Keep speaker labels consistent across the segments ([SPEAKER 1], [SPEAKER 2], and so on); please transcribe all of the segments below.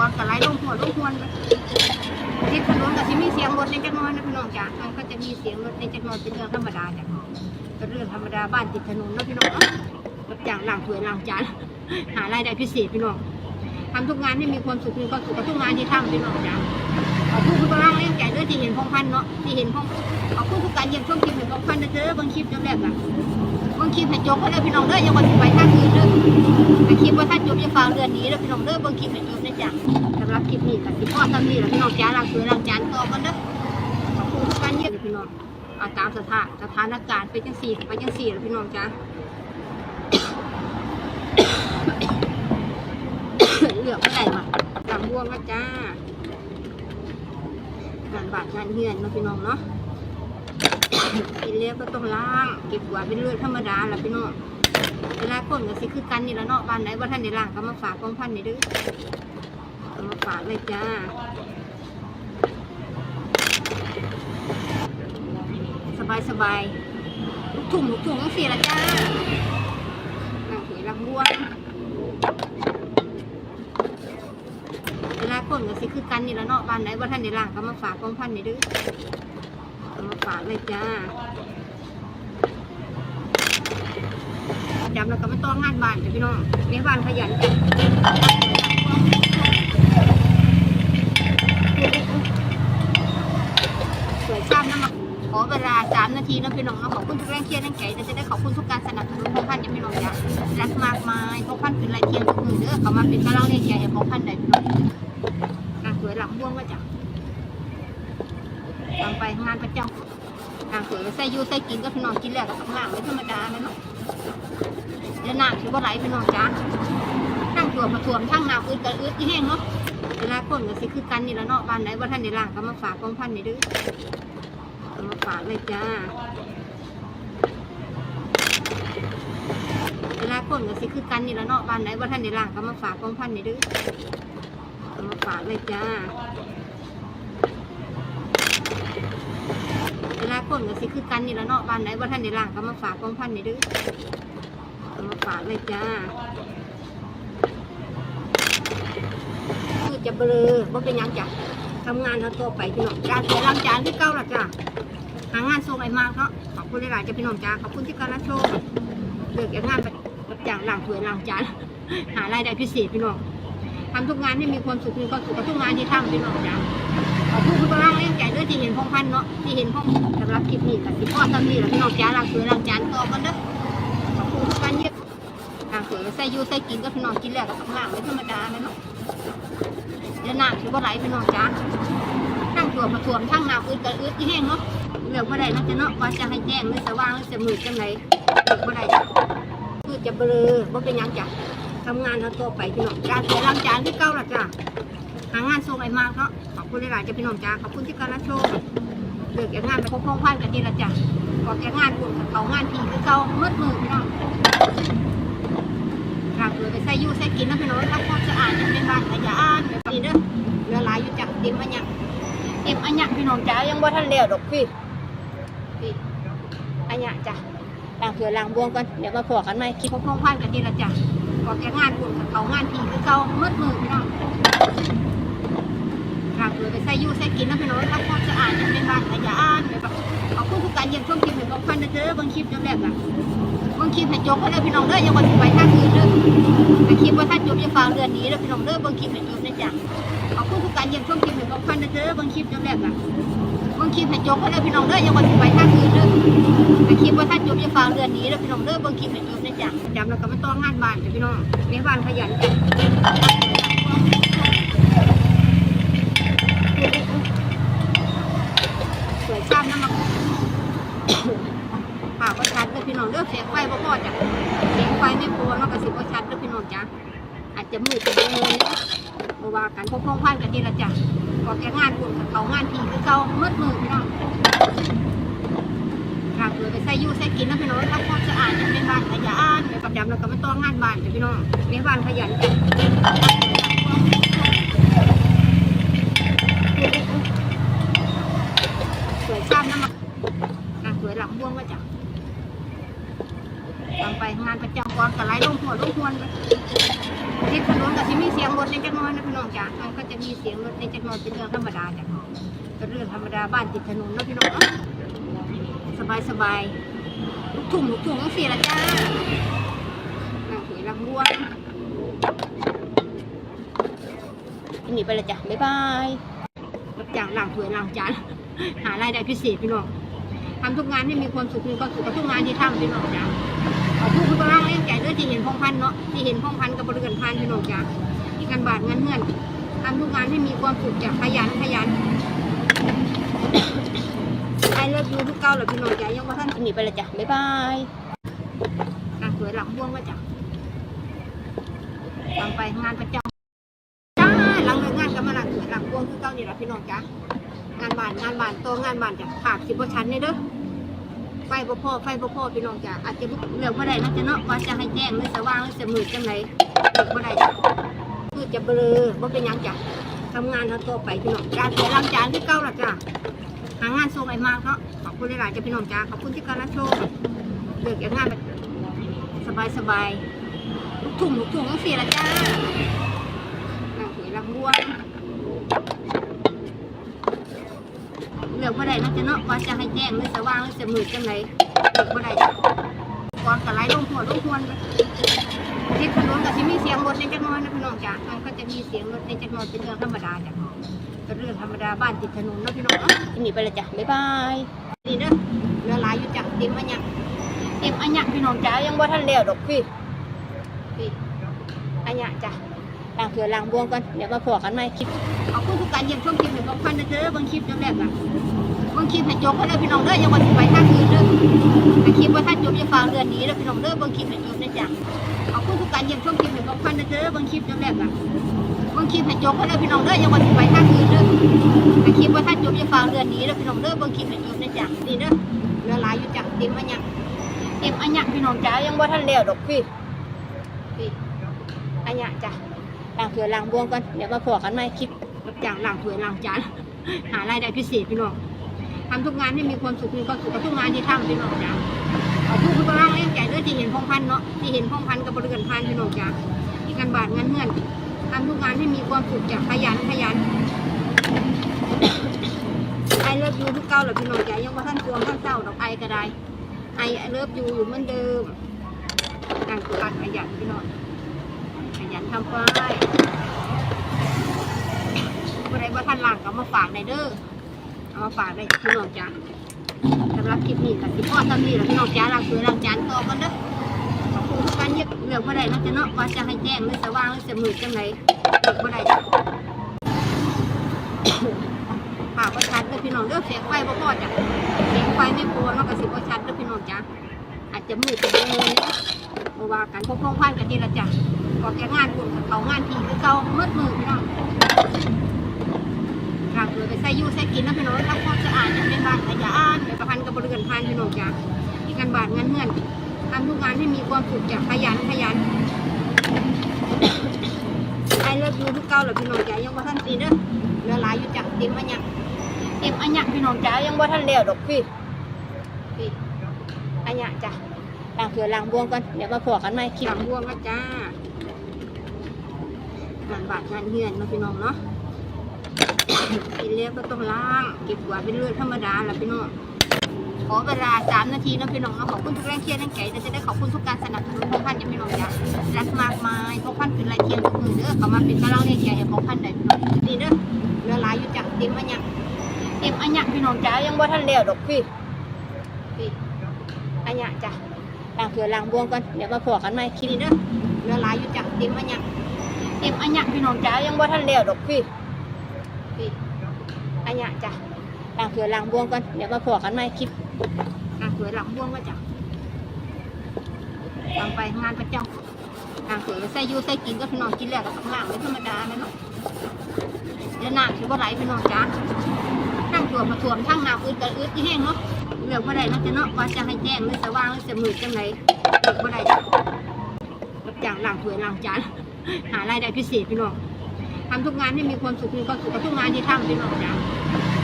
[SPEAKER 1] ก่อนก็ไหลลงหัวลงหัวเลยทิศถนนก็สิมีเสียงรถในจักหน้อยนะพี่น้องจ้ะมันก็จะมีเสียงรถในจักหน้อยเป็นเรื่องธรรมดาจ้ะเป็นเรื่องธรรมดาบ้านติดถนนเนาะพี่น้องเอ้ยรับจ้างล้างถ้วยล้างจานหารายได้พิเศษพี่น้องทำทุกงานให้มีความสุขมีความสุขกับทุกงานที่ทำพี่น้องจ้ะขอบคุณทุกกำลังแรงใจด้วยที่เห็นพงพันเนาะที่เห็นพงขอบคุณทุกการเยี่ยมชมคลิปเห็นพงพันธุ์นะเด้อบางคลิปจนแบบน่ะ บางคลิปให้จบก็เลยพี่น้องเด้อยังวันไปทางอื่นเด้อแต่คลิปว่าถ้าจบจะฟังเดือนนี้แล้วพี่น้องเด้อบางคลิปไม่จบนะจ๊ะสำหรับคลิปนี้กับที่พ่อทำนี่แหละพี่น้องจ้าล้างสวยล้างจานต่อกันเด้อขอบคุณทุกการเยี่ยมพี่น้องอาตามสถานสถานการณ์ไปจังสี่ไปจังสี่แล้วพี่น้องจ้าเหลือกไม่ได้มาลำบวงนะจ้างานบาดงานเฮียนนะพี่น้องเนาะ กินเลี้ยงก็ต้องล้าง เก็บกวเป็นเรื่องธรรมดาละพี่น้องเวลาคนก็สิคือกันนี่ละเนาะบ้านไหนว่าท่านในล่างก็มาฝากกองพันนี่ด้อเอามาฝากเลยจ้าสบายสบายลูกถุงลูกถุงต้องเสียละจ้าหนังหวยรักบัวเวลาคนก็สิคือกันนี่ละเนาะบ้านไหนว่าท่านในล่างก็มาฝากกองพันนี่ด้อ เอามาฝากเลยจ้าจำแล้วก็ไม่ต้องงานบ้านจ้ะพี่น้องในบ้านขยันจ้ะสวยชาตินะมาขอเวลาสามนาทีนะพี่น้องนะขอบคุณทุกแรงเชียร์แรงใจและจะได้ขอบคุณทุกการสนับสนุนของท่านจ้ะพี่น้องจ้ะรักมากมายของท่านเป็นไรเทียนทุกมือเด้อเขามาเป็นกำลังเรียนใจให้ของท่านได้พี่น้องนางสวยหลังบ้วงว่าจ้ะตามไปงานประจำ ใส่ยูใส่กินก็พี่น้องกินแล้วก็ทำงานไม่ธรรมดาเลยเนาะเดี๋ยวน้ำถือว่าไหลไปน้องจ้าทั้งตัวมาถ่วมทั้งน้ำอึดกันอึดแห้งเนาะเวลาคนก็สิคือกันนี่ละเนาะบ้านไหนว่าท่านในล่างก็มาฝากกองพันนี่เด้อเอามาฝากเลยจ้าเวลาคนก็สิคือกันนี่ละเนาะบ้านไหนว่าท่านในล่างก็มาฝากกองพันนี่เด้อเอามาฝากเลยจ้า คนก็สิคือกันนี่ละเนาะบ้านไหนว่าท่านในล่างก็มาฝากกองพันนี่ด้อเอามาฝากเลยจ้าคือจะเบลอว่าเป็นยังจ้ะทำงานเขาตัวไปพี่น้องการเสียล้างจานที่เก้าละจ้ะหางานส่งไอ้มากเนาะขอบคุณหลายๆจ้ะพี่น้องจ้าขอบคุณที่การรับชมเลือกอย่างงานรับจ้างล้างถ้วยล้างจานหารายได้พิเศษพี่น้องทำทุกงานให้มีความสุขมีความสุขกับทุกงานที่ทำพี่น้องจ้า ขอบคุณทุกกำลังแรงใจด้วยที่เห็นพงพันเนาะที่เห็นพงสำหรับคลิปนี้กับที่พ่อทำนี่แหละพี่น้องจ้าล้างถ้วยล้างจานต่อกันเด้อขอบคุณทุกการเยี่ยมอ่างเสือใส่ยูใส่กินก็พี่น้องกินแล้วก็ทำงานไม่ธรรมดาเลยเนาะเดี๋ยวน้ำถือว่าไหลพี่น้องจ้าทั้งตัวมาถ่วมทั้งน้ำอึดกันอึดที่แห้งเนาะเหลือว่าไรนะจะเนาะว่าจะให้แจ้งหรือสว่างหรือจะมืดจังไรเหลือว่ไรจ้คือจะเบลอว่าเป็นยังจ้ะทำงานเขาตัวไปพี่น้องการเสียล้างจานที่เก้าละจ้ะ หางานส่งไอ้มากเนาะขอบคุณหลายๆจะพี่น้องจ้าขอบคุณที่การรับชมเลือกอย่างงานไปพบพ้องพันกันทีละจ้ะออกจากงานบุญกับเขางานผีคือเก่ามืดมือพี่น้องกลับเลยไปใส่ยูใส่กินนะพี่น้องทำความสะอาดอย่างเป็นบ้านขยะอ่านแบบนี้เด้อเรือหลายอยู่จักเต็มอันยังเต็มอันยังพี่น้องจ้ายังว่าท่านเลี้ยวดอกพี่พี่อันยังจ้ะล้างเถื่อล้างบวงก่อนเดี๋ยวมาพอกันไหมคิดพร้อมๆพันกันทีละจ้ะออกจากงานบุญกับเขางานผีคือเก่ามืดมือพี่น้อง กลับเลยไปใส่ยู่ใส่กินนะพี่น้องทำความสะอาดอย่างเป็นบ้านขยะอ่านแบบขอบคุณทุกการเยี่ยมชมคลิปเป็นของพันนะเด้อบางคลิปจนแบบน่ะบางคลิปให้จบก็เลยพี่น้องเด้อยังวันไปท่างอื่นเด้อแต่คลิปว่าถ้าจบจะฟังเดือนนี้เด้อพี่น้องเด้อบางคลิปให้จบนะจ๊ะขอบคุณทุกการเยี่ยมชมคลิปเป็นของพันนะเด้อบางคลิปจนแบบน่ะบางคลิปให้จบก็เลยพี่น้องเด้อยังวันไปท่างอื่นเด้อแต่คลิปว่าถ้าจบจะฟังเดือนนี้เด้อพี่น้องเด้อบางคลิปให้จบนะจ๊ะจำแล้วก็ไม่ต้องงานบ้านจ้ะพี่น้องในบ้านขยันจ้ะสวยชาตินะมา ป่าวก็ชัดเลยพี่น้องเลือกเสียงไฟบ่พอจ้ะเสียงไฟไม่พอเนาะกระสิบก็ชัดเลยพี่น้องจ้ะอาจจะมืดไปเลย บ่ว่ากันพบพ้องพันกันทีละจ้ะออกจากงานบุญกับเขางานทีคือเก่ามืดมืดพี่น้องกลับเลยไปใส่ยูใส่กินนะพี่น้องทำความสะอาดอย่างในบ้านขยะอ่านแบบประจำแล้วก็ไม่ต้องงานบ้านจ้ะพี่น้องในบ้านขยันจ้ะสวยชาตินะมาอะสวยหลังบ้วงว่าจ้ะ ตามไปงานประจำก่อนก็ไหลลงหัวลงหัวเลยทิศถนนก็สิมีเสียงรถในจักหน้อยนะพี่น้องจ้ะมันมันก็จะมีเสียงรถในจักรนอนเป็นเรื่องธรรมดาจ้ะเป็นเรื่องธรรมดาบ้านติดถนนเนาะพี่น้องเนาะสบายสบายลูกทุ่งลูกทุ่งต้องเสียละจ้านั่งถือลำบวงหนีไปเลยจ้ะบ๊ายบายรับจ้างล้างถ้วยล้างจานหารายได้พิเศษพี่น้องทำทุกงานให้มีความสุขมีความสุขกับทุกงานที่ทำพี่น้องจ้ะ ขอพูดคุณกำลังเล่นใจด้วยที่เห็นพองพันเนาะที่เห็นพองพันกับบริการพันพี่น้องจ้ะงานบาทงานเงื่อนทำทุกงานให้มีความสุขจ้ะขยันขยันไอเลิฟยูทุกเก้าเลยพี่น้องจ้ะยังว่าท่านหนีไปเลยจ้ะบ๊ายบายอะสวยหลังบ่วงก็จ้ะทำไปงานประจำจ้าหลังเลิกงานก็มาหลังสวยหลังบ่วงคือเก้านี่แหละพี่น้องจ้ะงานบ้านงานบ้านโตงานบ้านจ้ะขาดสิบกว่าชั้นเนี่ยเด้อ ไฟบ่พอไฟบ่พอพี่น้องจ้ะอาจจะเลือกบ่ได้นะจ๊ะเนาะว่าจะให้แจ้งหรือสว่างหรือสมืดจังไรเลือกบ่ได้จ้ะคือจะเบลอบ่เป็นหยังจ้ะทำงานเท่าตัวไปพี่น้องการเสวยล้างจานที่เก้าละจ้ะหางานส่งไอ้มากเนาะขอบคุณหลายๆจะพี่น้องจ้าขอบคุณที่การรับชมเลือกอย่างงานแบบสบายสบายๆลูกทุ่งลูกทุ่งต้องเสียละจ้านั่งถือลำบวงเลือกบ่ได้นะ จะเนาะว่าจะให้แจ้งหรือสว่างหรือสมืดจังไรเลือกบ่ได้ก่อนกระไรลงหัวลงหัวที่ถนนก็จะมีเสียงรถในจักรน้อยนะพี่น้องจ้ามันก็จะมีเสียงรถในจักรน้อยเป็นเรื่องธรรมดาจ้ะเป็นเรื่องธรรมดาบ้านติดถนนนะพี่น้องเนาะหนีไปเลยจ้ะบ๊ายบายนี่เด้อเรือลายอยู่จ้ะเต็มอันยังเต็มอันยังพี่น้องจ้ายังบ่ทันแล้วดอกพี่พี่อันยังจ้ะล้างเถื่อล้างบวงก่อนเดี๋ยวมาพอกันใหม่คลิปเอาคุณทุกการเยี่ยมชมคลิปหนึ่งบางพันนะเธอบางคลิปจนแรกอะ บางคลิปให้จบไปเลยพี่น้องเด้อยังวันไปท่างอื่นเด้อแต่คลิปว่าถ้านจบจะฟังเดือนนี้เด้อพี่น้องเด้อบางคลิปให้จบนะจ๊ะเอาคุณทุกการเยี่ยมชมคลิปใหนึ่งบางพันนะเธอบางคลิปจนแรกอะบางคลิปให้จบไปเลยพี่น้องเด้อยังวันไปท่างอื่นเด้อแต่คลิปว่าถ้านจบจะฟังเดือนนี้เด้อพี่น้องเด้อบางคลิปให้จบนะจ๊ะนี่เด้อเรือหลายอยู่จ้ะเต็มอันยังเต็มอันยังพี่น้องจ้ายังบ่าทันแล้วดอกพี่พี่อันยังจ้ะล้างถ้วยล้างบวงก่อนเดี๋ยวมาพอกันใหมคลิปรับจ้างล้างถ้วยล้างจานหารายได้พิเศษพี่น้อง ทำทุกงานให้มีความสุขมีความสุขกับทุกงานที่ทำพี่น้องจ้ะขอพูดคุณกำลังเล่นใจด้วยที่เห็นพองพันเนาะที่เห็นพองพันกับบริการพันพี่น้องจ้ะงานบาทงานเงื่อนทำทุกงานให้มีความสุขจ้ะขยันขยันไอเลิฟยูทุกเก้าเลยพี่น้องจ้ะยังว่าท่านกวงท่านเศร้าดอกไอก็ได้ไอเลิฟยูอยู่เหมือนเดิมการการขยันพี่น้องขยันทำไปวันใดว่าท่านหลังก็มาฝากในเด้อ เอาฝากได้พี่น้องจ้ะสำหรับคลิปนี้กับสิพ่อทำนี่แหละพี่น้องจ้ะล้างถ้วยล้างจานต่อกันเด้อขอบคุณการเยี่ยมเลือกบ่ได้นะจ๊ะเนาะว่าจะให้แจ้งหรือสว่างหรือสมืดจังไรเลือกบ่ได้จ้ะปากว่าชัดเด้อพี่น้องเด้อเสียงไฟบ่พอจ้ะเสียงไฟไม่พอเนาะก็สิบ่ชัดเด้อพี่น้องจ้ะอาจจะมืดไปเลยบ่ว่ากันพวกพ้องพันกันนี่ละจ้ะก็แค่งานบุญกับเขางานทีคือเก่ามืดมืดพี่น้อง กลางเลยไปใส่ยูใส่กินนะพี่น้องทำความสะอาดอย่างเป็นบ้านขยะอ่านไปประพันธ์กับบริการพันพี่น้องจ้ะงานบาทงานเงื่อนทำทุกงานให้มีความสุขจ้ะขยันขยันไอเลิฟยูทุกเก้าเลยพี่น้องจ้ายังว่าท่านตีเด้อเรือหลายอยู่จ้ะเต็มอันยังเต็มอันยังพี่น้องจ้ายังว่าท่านแล้วดอกพี่พี่อันยังจ้ะล้างเถื่อล้างบวงก่อนเดี๋ยวมาพอกันใหม่คลิปล้างบวงก็จ้างานบาดงานเฮือนเนาพี่น้องเนาะ กินแล้วก็ต้องล้าง เก็บกวาดเป็นเรื่องธรรมดาแหละพี่น้องขอเวลาสามนาทีนะพี่น้องนะขอบคุณทุกแรงเชียร์แรงใจแต่จะได้ขอบคุณทุกการสนับสนุนของพันย่าพี่น้องจ้ะรักมากมายเพราะพันเป็นไรเทียมทุกมือเด้อเขามาเป็นกำลังเรียนใจให้ของพันได้พี่น้องนี่เด้อเรือลายอยู่จ้ะเต็มอันยังเต็มอันยังพี่น้องจ้ายังบ่ทันแล้วดอกพี่พี่อันยังจ้ะล้างเถื่อล้างบวงก่อนเดี๋ยวมาพอกันใหม่คลิปนี้เด้อเรือลายอยู่จ้ะเต็มอันยังเต็มอันยังพี่น้องจ้ายังบ่ทันแล้วดอกพี่ พี่อันยังจ้ะล้างเถื่อล้างบวงก่อนเดี๋ยวมาพอกันใหมคลิปอะสวยหลังบวงก็จ้ะทำไปงานประจำอะสวยใส่ยูใส่กินก็พี่น้องกินแล้วก็ทำงานไม่ธรรมดาเลยเนาะเดี๋ยวน้ำถือว่าไหลพี่น้องจ้าทั้งถ่วมาถ่วมทั้งน้ำอึดกับอึดที่แห้งเนาะเหลือกว่าใดนะจ๊ะเนาะว่าจะให้แจ้งหรือสว่างหรือสมืดจังไรเหลือกว่าใดจ้ะรับจ้างล้างถ้วยล้างจานหารายได้พิเศษพี่น้อง ทำทุกงานให้มีความสุขมีความสุขกับทุกงานที่ทำพี่น้องจ้า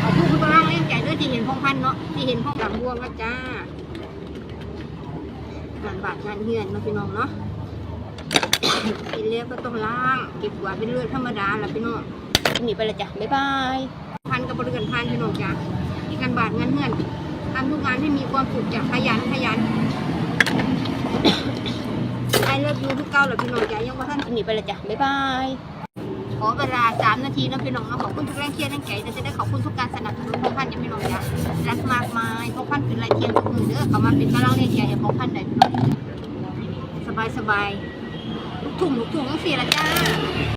[SPEAKER 1] ขอพูดคุณกำลังเล่นใจด้วยที่เห็นพองพันเนาะที่เห็นพองหลังบวงก็จ้างานบาดงานเฮือนนาะพี่น้องเนาะกินแล้วก็ต้องล้างเก็บกวาดเป็นเรื่องธรรมดาแหละพี่น้องหนิไปละจ้ะบ๊ายบายพันกับบริการพันพี่น้องจ้ะที่กันบาทเงินเงินทำทุกงานให้มีความสุขจ้ะขยันขยันไอเลิฟยูทุกเก้าลยพี่น้องจ้ะยังว่าท่านหนีไปละจ้ะบ๊ายบาย อเวลาสามนาทีนะพี่น้องนะขอบคุณทุกแรงเชียร์แรงใจจะได้ขอบคุณทุกการสนับสนุนของพันยังพี่น้องยะรักมากมายพวกพันเป็นไรเทียนทุกมือเด้อเขามาเป็นกำลังเรียนใจให้พวกท่านได้พี่น้องจ้ะสบายสบายลูกถุงลูกถุงต้องเสียละจ้า